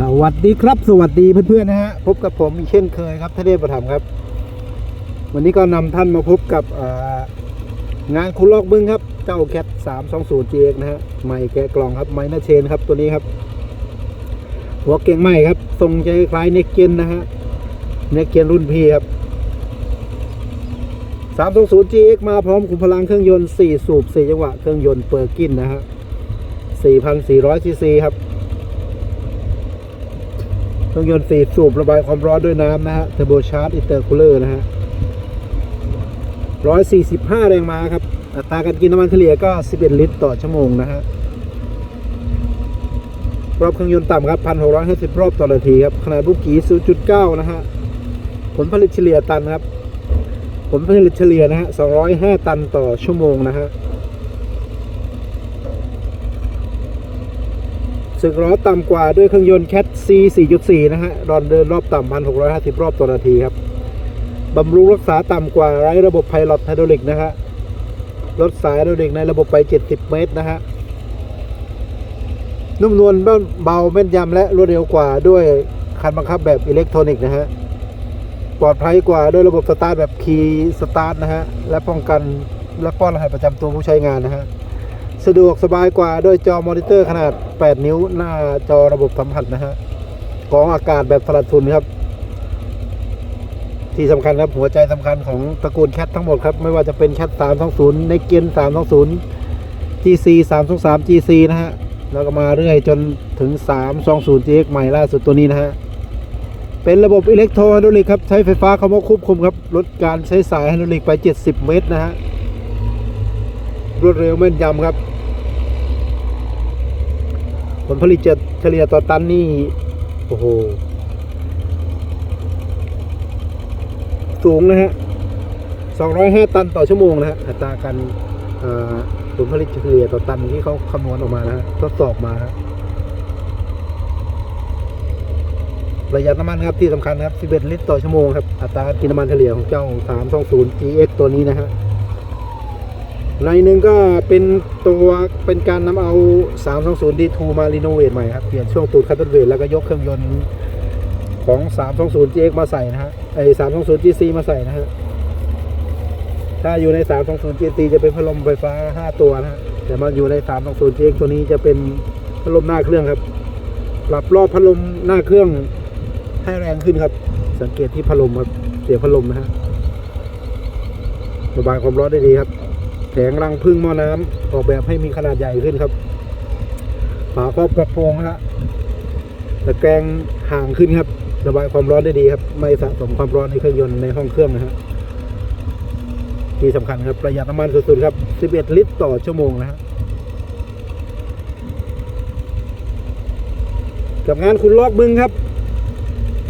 สวัสดีครับสวัสดีเพื่อนๆนะฮะพบกับผมอีกเช่นเคยครับทะเลประถมครับ วันนี้ก็นำท่านมาพบกับงานคุณลอกบึ้งครับ เจ้าแคท320 GX นะฮะไม้แกะกล่องครับไม้หน้าเชนครับตัวนี้ครับ หัวเก่งใหม่ครับ ทรงจะคล้ายเนกเกนนะฮะเนกเกนรุ่นพี่ครับ320 GX มาพร้อมขุมพลังเครื่องยนต์4สูบ4จังหวะเครื่องยนต์เปอร์กินนะฮะ4,400ซีซีครับเครื่ องยนต์สี่สูบระบายความร้อนด้วยน้ำนะฮะเทอร์โบชาร์จอินเตอร์คูลเลอร์นะฮะ145แรงม้าครับ อัตราการกินน้ำมันเฉลี่ยก็11ลิตรต่อชั่วโมงนะฮะรอบเครื่องยนต์ต่ำครับ1,650รอบต่อนาทีครับ ขนาดบุกกี้0.9นะฮะ ผลผลิตเฉลี่ยตันครับ ผลผลิตเฉลี่ยนะฮะ205ตันต่อชั่วโมงนะฮะ สึกล้อต่ำกว่าด้วยเครื่องยนต์แคท C 4.4 นะฮะรอนเดินรอบต่ำ 1,650 รอบต่อนาทีครับบำรุงรักษาต่ำกว่าไร้ระบบไพลอตไฮดรอลิกนะฮะรถสายไฮดรอลิกในระบบไป 70 เมตรนะฮะนุ่มนวลเบาแม่นยำและรวดเร็วกว่าด้วยคันบังคับแบบอิเล็กทรอนิกส์นะฮะปลอดภัยกว่าด้วยระบบสตาร์ทแบบคีย์สตาร์ทนะฮะและป้องกันและป้อนรหัสประจำตัวผู้ใช้งานนะฮะ สะดวกสบายกว่าด้วยจอมอนิเตอร์ขนาด 8 นิ้วหน้าจอระบบสัมผัสนะฮะกองอากาศแบบสลัดทุนครับ ที่สำคัญครับหัวใจสำคัญของตระกูลแคททั้งหมดครับ ไม่ว่าจะเป็นแคท320ในเกียน320 GC 323 GC นะฮะแล้วก็มาเรื่อยจนถึง 320 GX ใหม่ล่าสุดตัวนี้นะฮะเป็นระบบอิเล็กโทรไฮดรอลิกครับ ใช้ไฟฟ้าเข้ามาควบคุมครับ ลดการใช้สายไฮดรอลิกไป 70 เมตรนะฮะ รวดเร็วแม่นยำครับ ผลผลิตจะเฉลี่ยต่อตันนี่ โอ้โห สูงนะฮะ205ตันต่อชั่วโมงนะฮะอัตราการผลผลิตเฉลี่ยต่อตันที่เขาคำนวณออกมานะฮะทดสอบมาฮะประหยัดน้ำมันครับที่สำคัญครับ 11 ลิตรต่อชั่วโมงครับ อัตราการกินน้ำมันเฉลี่ยของเจ้า 320 GX ตัวนี้นะฮะ ในหนึ่งก็เป็นตัวเป็นการนำเอา 320 D2 มารีโนเวทใหม่ครับ เปลี่ยนช่วงตูดคัตเตอร์เวทแล้วก็ยกเครื่องยนต์ของ 320 GX มาใส่นะฮะไอ้320 GC มาใส่นะฮะถ้าอยู่ใน 320 GC จะเป็นพัดลมไฟฟ้า 5 ตัวนะฮะแต่มาอยู่ใน 320 GX ตัวนี้จะเป็นพัดลมหน้าเครื่องครับ ปรับรอบพัดลมหน้าเครื่องให้แรงขึ้นครับ สังเกตที่พัดลมครับเสียงพัดลมนะฮะระบายความร้อนได้ดีครับ แผงรังพึ่งหม้อน้ำออกแบบให้มีขนาดใหญ่ขึ้นครับฝาครอบกระโปรงฮะตะแกรงห่างขึ้นครับ ระบายความร้อนได้ดีครับ ไม่สะสมความร้อนในเครื่องยนต์ในห้องเครื่องนะฮะที่สำคัญครับประหยัดน้ำมันสุดๆครับ 11 ลิตรต่อชั่วโมงนะฮะกับงานคุณลอกบึงครับ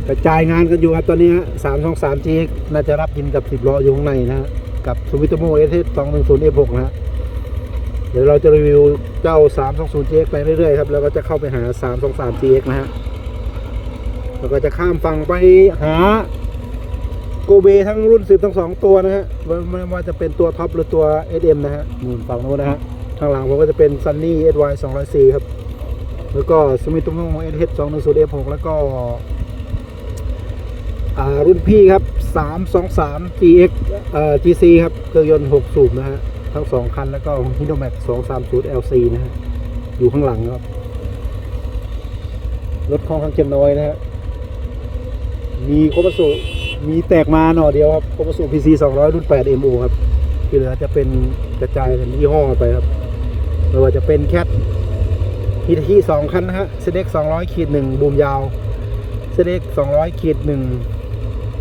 กระจายงานกันอยู่ครับตอนนี้ฮะสามสองสามจีน่าจะรับยินกับสิบล้ออยู่ข้างในนะฮะ กับสวิตโมเอสสองหนึ่งศูนย์เอหกนะฮะเดี๋ยวเราจะรีวิวเจ้าสามสองศูนย์ GX ไปเรื่อยๆครับ แล้วก็จะเข้าไปหาสามสองสาม GX นะฮะ แล้วก็จะข้ามฝั่งไปหาโกเบทั้งรุ่นสิบทั้งสองตัวนะฮะ ไม่ว่าจะเป็นตัวท็อปหรือตัว SM นะฮะนู่นฝั่งโน้นนะฮะ ข้างหลังผมก็จะเป็น Sunny SY 204ครับ แล้วก็สมิ t โ m o SH 210 F6 แล้วก็รุ่นพี่ครับ 323 GX เอ่อ GC ครับ เครื่องยนต์ 6 สูบนะฮะ ทั้ง 2 คัน แล้วก็ h i n o m a x 230 LC นะฮะ อยู่ข้างหลังครับ รถค่อนข้างจะน้อยนะฮะ มีโคมาสุมีแตกมาหน่อเดียวครับโคมาสุ PC 200 รุ่น 8 MO ครับ ที่เหลือจะเป็นกระจายกันยี่ห้อไปครับไม่ว่าจะเป็นแคทฮิตาชิสองคันนะฮะเซเด็กสองร้อยขีดหนึ่งบูมยาวเซเด็กสองร้อยขีดหนึ่ง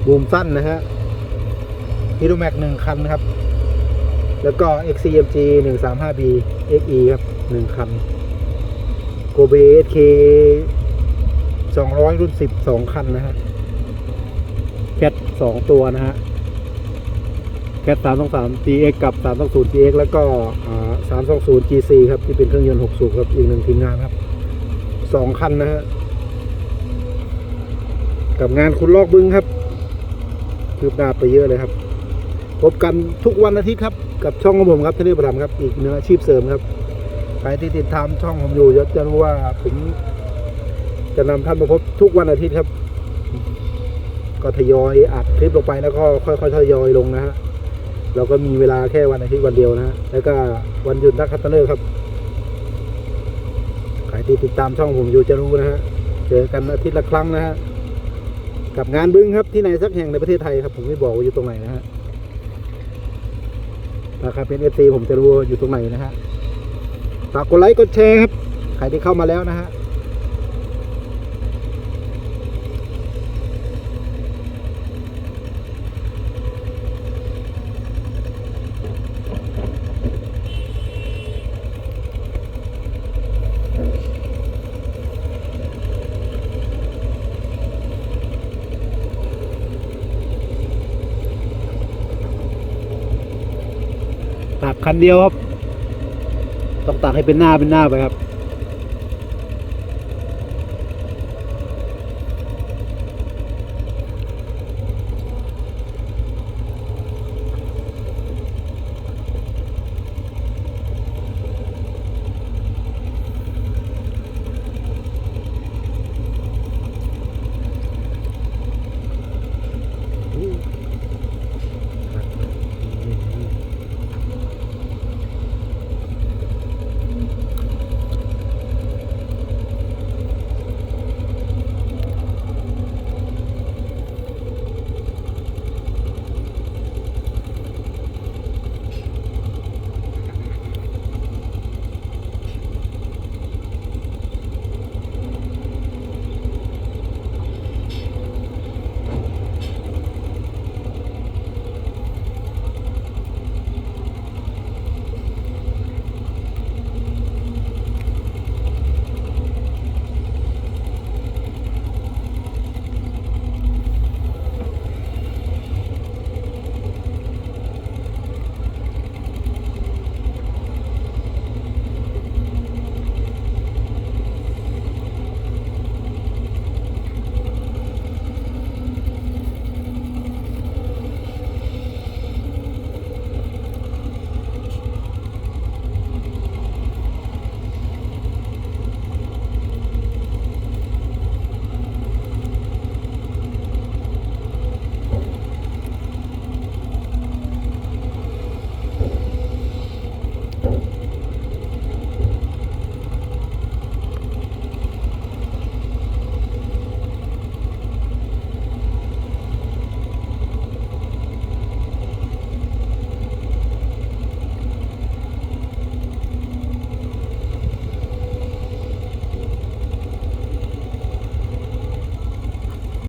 บูมสั้นนะฮะฮิโรแม็กหนึ่งคันนะครับ แล้วก็ XCMG 135B XE ครับหนึ่งคันโกเบ SK 200 รุ่น 10 2 คันนะฮะแคท2ตัวนะฮะแคท323 GX กับ 320 GX แล้วก็อ่า320 GC ครับ ที่เป็นเครื่องยนต์ 6 สูบครับ อีกหนึ่งทีมงานครับ 2 คันนะฮะ กับงานคุณลอกบึงครับ คืบหน้าไปเยอะเลยครับ พบกันทุกวันอาทิตย์ครับ กับช่องของผมครับทะเลประดามครับ อีกหนึ่งอาชีพเสริมครับ ใครที่ติดตามช่องผมอยู่จะรู้ว่าผมจะนำท่านมาพบทุกวันอาทิตย์ครับ ก็ทยอยอัดคลิปลงไปแล้วก็ค่อยๆทยอยลงนะฮะเราก็มีเวลาแค่วันอาทิตย์วันเดียวนะฮะแล้วก็วันหยุดนักขัตฤกษ์ครับใครที่ติดตามช่องผมอยู่จะรู้นะฮะเจอกันอาทิตย์ละครั้งนะฮะ กับงานบึ้งครับที่ไหนสักแห่งในประเทศไทยครับ ผมไม่บอกว่าอยู่ตรงไหนนะฮะถ้าใครเป็นเอฟซีผมจะรู้อยู่ตรงไหนนะฮะฝากกดไลค์กดแชร์ครับใครที่เข้ามาแล้วนะฮะ คันเดียวครับ ต้องตัดให้เป็นหน้าเป็นหน้าไปครับ